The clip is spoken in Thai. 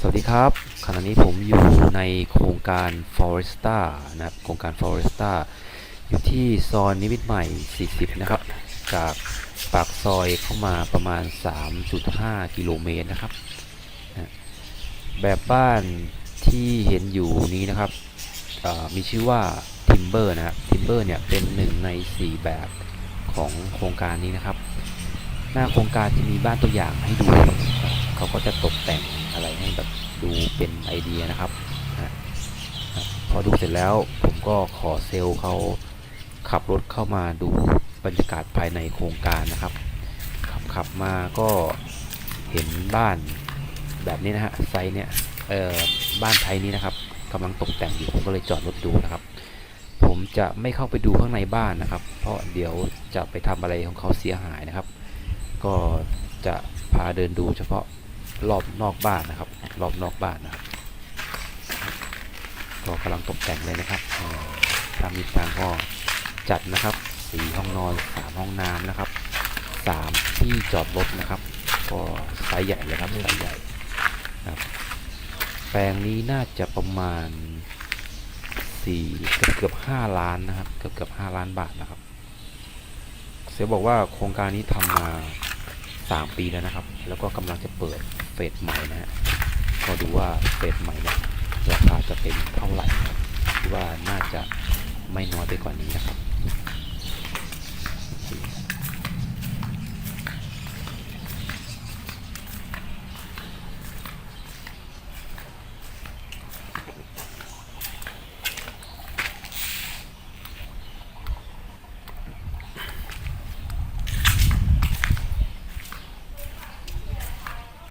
สวัสดีครับขณะนี้ผมอยู่ในโครงการ Foresta นะครับโครงการ Foresta อยู่ที่ซอยนิมิตใหม่ 40 นะครับ จากปากซอยเข้ามาประมาณ 3.5 กิโลเมตรนะครับ แบบบ้านที่เห็นอยู่นี้นะครับมีชื่อว่า Timber นะครับ Timber เนี่ยเป็นหนึ่งใน 4 แบบของโครงการนี้นะครับ หน้าโครงการจะมีบ้านตัวอย่างให้ดู เขาก็จะตกแต่ง อะไรให้แบบดูเป็นไอเดียนะครับนะพอดูเสร็จแล้วผมก็ขอเซลล์เขาขับรถเข้ามาดูบรรยากาศภายในโครงการนะครับ ขับขับมาก็เห็นบ้านแบบนี้นะฮะไซเนี่ยเอ่อบ้านไทยนี้นะครับกำลังตกแต่งอยู่ผมก็เลยจอดรถดูนะครับ ผมจะไม่เข้าไปดูข้างในบ้านนะครับ เพราะเดี๋ยวจะไปทำอะไรของเขาเสียหายนะครับ ก็จะพาเดินดูเฉพาะ รอบนอกบ้านนะครับ รอบนอกบ้านนะครับก็กำลังตกแต่งเลยนะครับเอ่อตามมีตางก็จัดนะครับสี่ห้องนอนสามห้องน้ำนะครับสามที่จอดรถนะครับ ก็ไซส์ใหญ่เลยครับไซส์ใหญ่นะครับแปลงนี้น่าจะประมาณสี่เกือบเกือบห้าล้านนะครับ เกือบเกือบห้าล้านบาทนะครับเสียบอกว่าโครงการนี้ทำมา3ปีแล้วนะครับ แล้วก็กำลังจะเปิดเฟสใหม่นะฮะก็ดูว่าเฟสใหม่เนี่ยราคาจะเป็นเท่าไหร่คิดว่าน่าจะไม่น้อยไปกว่านี้นะครับ